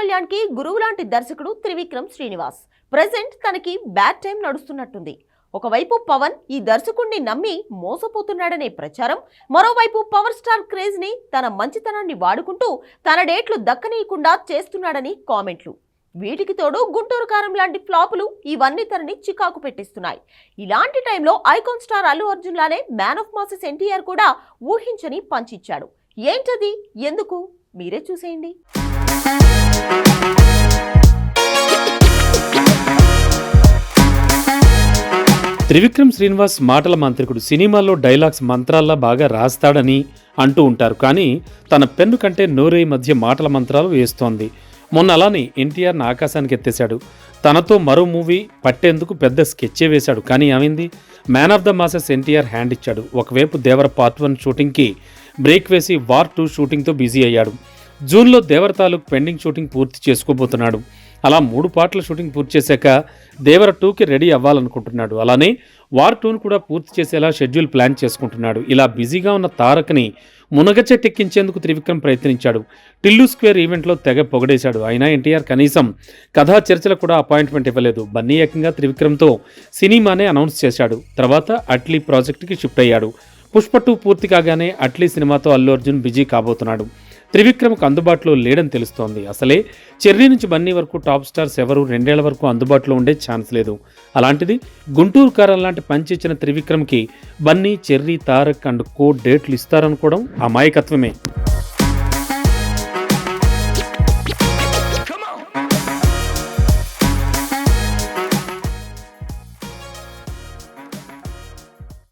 కళ్యాణ్కి గురువు లాంటి దర్శకుడు త్రివిక్రమ్ శ్రీనివాస్. ప్రెసెంట్ తనకి బ్యాడ్ టైం నడుస్తున్నట్టుంది. ఒకవైపు పవన్ ఈ దర్శకుణ్ణి నమ్మి మోసపోతున్నాడనే ప్రచారం మరోవైపు పవర్ స్టార్ క్రేజ్ని తన మంచితనాన్ని వాడుకుంటూ తన డేట్లు దక్కనీయకుండా చేస్తున్నాడని కామెంట్లు. వీటికి తోడు గుంటూరు కారం లాంటి ఫ్లాపులు ఇవన్నీ తనని చికాకు పెట్టిస్తున్నాయి. ఇలాంటి టైంలో ఐకాన్ స్టార్ అల్లు అర్జున్ లానే మ్యాన్ ఆఫ్ మాసెస్ ఎన్టీఆర్ కూడా ఊహించని పంచిచ్చాడు. ఏంటది? ఎందుకు? మీరే చూసేయండి. త్రివిక్రమ్ శ్రీనివాస్ మాటల మాంత్రికుడు. సినిమాల్లో డైలాగ్స్ మంత్రాల్లా బాగా రాస్తాడని అంటూ ఉంటారు. కానీ తన పెన్ను కంటే నోరే మధ్య మాటల మంత్రాలు వేస్తోంది. మొన్న అలానే ఎన్టీఆర్ని ఆకాశానికి ఎత్తేశాడు. తనతో మరో మూవీ పట్టేందుకు పెద్ద స్కెచ్చే వేశాడు. కానీ ఏమైంది? Man of the masses NTR hand ఇచ్చాడు. ఒకవైపు దేవర పార్ట్ వన్ షూటింగ్కి బ్రేక్ వేసి వార్ టూ షూటింగ్తో బిజీ అయ్యాడు. జూన్లో దేవర తాలూకు పెండింగ్ షూటింగ్ పూర్తి చేసుకోబోతున్నాడు. అలా మూడు పాటల షూటింగ్ పూర్తి చేశాక దేవర టూకి రెడీ అవ్వాలనుకుంటున్నాడు. అలానే వార్ టూను కూడా పూర్తి చేసేలా షెడ్యూల్ ప్లాన్ చేసుకుంటున్నాడు. ఇలా బిజీగా ఉన్న తారక్ని మునగచెట్టెక్కించేందుకు త్రివిక్రమ్ ప్రయత్నించాడు. టిల్లు స్క్వేర్ ఈవెంట్లో తెగ పొగడేశాడు. అయినా ఎన్టీఆర్ కనీసం కథా చర్చలకు కూడా అపాయింట్మెంట్ ఇవ్వలేదు. బన్నీ ఏకంగా త్రివిక్రమ్తో సినిమానే అనౌన్స్ చేశాడు. తర్వాత అట్లీ ప్రాజెక్టుకి షిఫ్ట్ అయ్యాడు. పుష్ప టూ పూర్తి కాగానే అట్లీ సినిమాతో అల్లు అర్జున్ బిజీ కాబోతున్నాడు. త్రివిక్రమ్కు అందుబాటులో లేడని తెలుస్తోంది. అసలే చెర్రీ నుంచి బన్నీ వరకు టాప్ స్టార్స్ ఎవరు రెండేళ్ళ వరకు అందుబాటులో ఉండే ఛాన్స్ లేదు. అలాంటిది గుంటూరు కారం లాంటి పంచి ఇచ్చిన త్రివిక్రమ్కి బన్నీ చెర్రీ తారక్ అండ్ కో డేట్లు ఇస్తారనుకోవడం అమాయకత్వమే.